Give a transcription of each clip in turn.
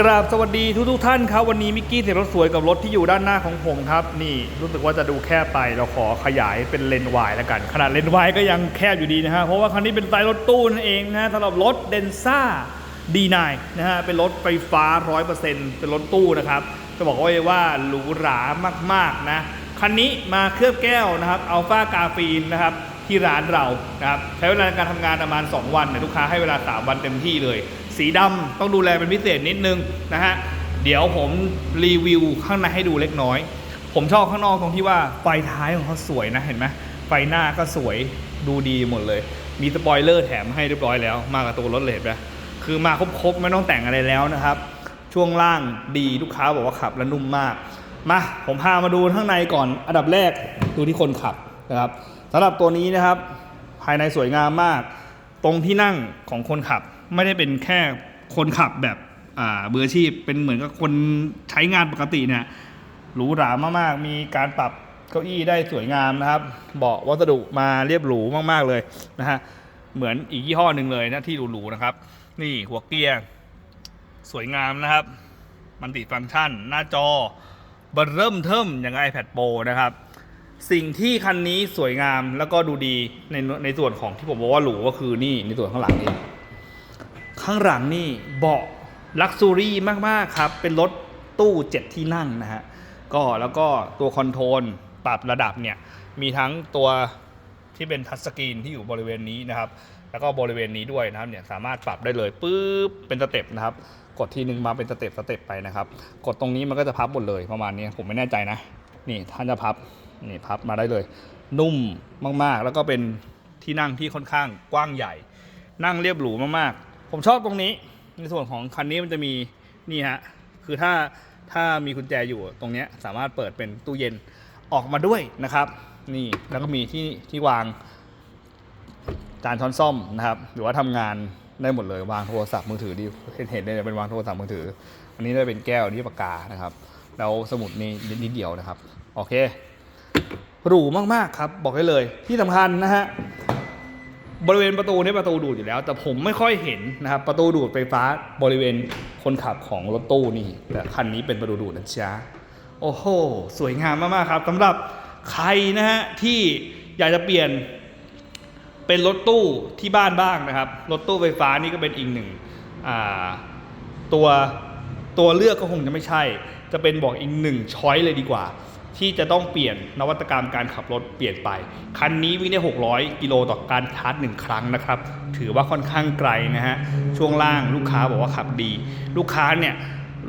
กราบสวัสดีทุกทุกๆท่านครับ วันนี้มิกกี้เสียรถสวยกับรถที่อยู่ด้านหน้าของผมครับ นี่รู้สึกว่าจะดูแคบไปเราขอขยายเป็นเลนวายแล้วกัน ขนาดเลนวายก็ยังแคบอยู่ดีนะฮะ เพราะว่าคันนี้เป็นไตล์รถตู้นั่นเองนะฮะสำหรับรถเดนซ่า D9 นนะฮะ เป็นรถไฟฟ้า 100%เป็นรถตู้นะครับจะบอกไว้ว่าหรูหรามากๆนะ คันนี้มาเคลือบแก้วนะครับอัลฟากาฟีนนะครับที่ร้านเรานะครับใช้เวลาในการทำงานประมาณ 2 วันแต่ลูกค้าให้เวลา 3 วันเต็มที่เลย สีดำต้องดูแลเป็นพิเศษนิดนึงนะฮะเดี๋ยวผมรีวิวข้างในให้ดูเล็กน้อย ผมชอบข้างนอกตรงที่ว่าไฟท้ายของเขาสวยนะเห็นไหมไฟหน้าก็สวยดูดีหมดเลย มีสปอยเลอร์แถมให้เรียบร้อยแล้ว มากับตัวรถเลยนไหมคือมาครบๆไม่ต้องแต่งอะไรแล้วนะครับ ช่วงล่างดีลูกค้าบอกว่าขับแล้วนุ่มมากมาผมพามาดูข้างในก่อนอันดับแรกดูที่คนขับนะครับสำหรับตัวนี้นะครับ ภายในสวยงามมาก ตรงที่นั่งของคนขับ ไม่ได้เป็นแค่คนขับแบบอ่าเบอร์อชีพเป็นเหมือนกับคนใช้งานปกติเนี่ยหรูหรามากๆ มีการปรับเก้าอี้ได้สวยงามนะครับเบาะวัสดุมาเรียบหรูมากๆเลยนะฮะเหมือนอีกยี่ห้อหนึ่งเลยนะที่หรูๆนะครับ นี่หัวเกียร์สวยงามนะครับ มันติฟังก์ชัน หน้าจอเบอร์เริ่มเทิมอย่าง iPad Pro นะครับ สิ่งที่คันนี้สวยงามแล้วก็ดูดีในในส่วนของที่ผมบอกว่าหรูก็คือนี่ในส่วนข้างหลังนี่ ข้างหลังนี่เบาะลักซ์รี่มากๆครับ เป็นรถตู้เจ็ดที่นั่งนะฮะก็แล้วก็ตัวคอนโทรลปรับระดับเนี่ย มีทั้งตัวที่เป็นทัชสกรีนที่อยู่บริเวณนี้นะครับ แล้วก็บริเวณนี้ด้วยนะครับเนี่ยสามารถปรับได้เลยปุ๊บเป็นสเต็ปนะครับ กดทีนึงมาเป็นสเต็ปสเต็ปไปนะครับ กดตรงนี้มันก็จะพับหมดเลยประมาณนี้ผมไม่แน่ใจนะ นี่ท่านจะพับนี่พับมาได้เลย นุ่มมากๆ แล้วก็เป็นที่นั่งที่ค่อนข้างกว้างใหญ่ นั่งเรียบหรูมากๆ ผมชอบตรงนี้ในส่วนของคันนี้มันจะมีนี่ฮะคือถ้าถ้ามีกุญแจอยู่ตรงนี้สามารถเปิดเป็นตู้เย็นออกมาด้วยนะครับ นี่แล้วก็มีที่ที่วางจานช้อนซ่อมนะครับ หรือว่าทำงานได้หมดเลยวางโทรศัพท์มือถือดีเห็นเห็นเลยเป็นวางโทรศัพท์มือถือ อันนี้ได้เป็นแก้วนี่ปากกานะครับแล้วสมุดนี่นิดเดียวนะครับ โอเคหรูมากๆครับ บอกได้เลยที่สำคัญนะฮะ บริเวณประตูเนี่ยประตูดูดอยู่แล้ว แต่ผมไม่ค่อยเห็นนะครับประตูดูดไฟฟ้าบริเวณคนขับของรถตู้นี่แต่คันนี้เป็นประตูดูดนะจ๊ะโอ้โหสวยงามมากๆครับสำหรับใครนะฮะที่อยากจะเปลี่ยนเป็นรถตู้ที่บ้านบ้างนะครับรถตู้ไฟฟ้านี่ก็เป็นอีกหนึ่งตัวตัวเลือกก็คงจะไม่ใช่ จะเป็นบอกอีกหนึ่งช้อยเลยดีกว่า ที่จะต้องเปลี่ยนนวัตกรรมการขับรถเปลี่ยนไป คันนี้วิ่งได้ 600 กิโลต่อการชาร์จหนึ่งครั้งนะครับ ถือว่าค่อนข้างไกลนะฮะ ช่วงล่างลูกค้าบอกว่าขับดี ลูกค้าเนี่ย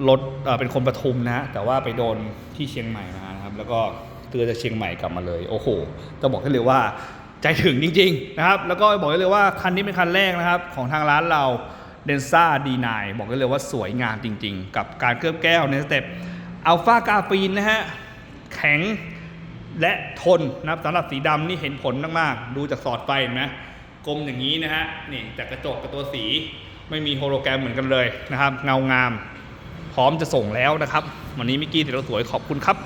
รถเป็นคนปทุมนะ แต่ว่าไปโดนที่เชียงใหม่มานะครับ แล้วก็เตือนจากเชียงใหม่กลับมาเลย โอ้โหจะบอกให้เลยว่าใจถึงจริงๆนะครับ แล้วก็บอกได้เลยว่าคันนี้เป็นคันแรกนะครับของทางร้านเราเดนซ่า D9 บอกได้เลยว่าสวยงามจริง ๆ กับการเคลือบแก้วในสเต็ปอัลฟากาฟีนนะฮะ แข็งและทนนะครับสำหรับสีดำนี่เห็นผลมากๆ ดูจากสอดไฟเห็นไหมกลมอย่างนี้นะฮะนี่จากกระจกกับตัวสีไม่มีโฮโลแกรมเหมือนกันเลยนะครับ เงางาม พร้อมจะส่งแล้วนะครับ วันนี้มิกกี้ติดราสวยขอบคุณครับ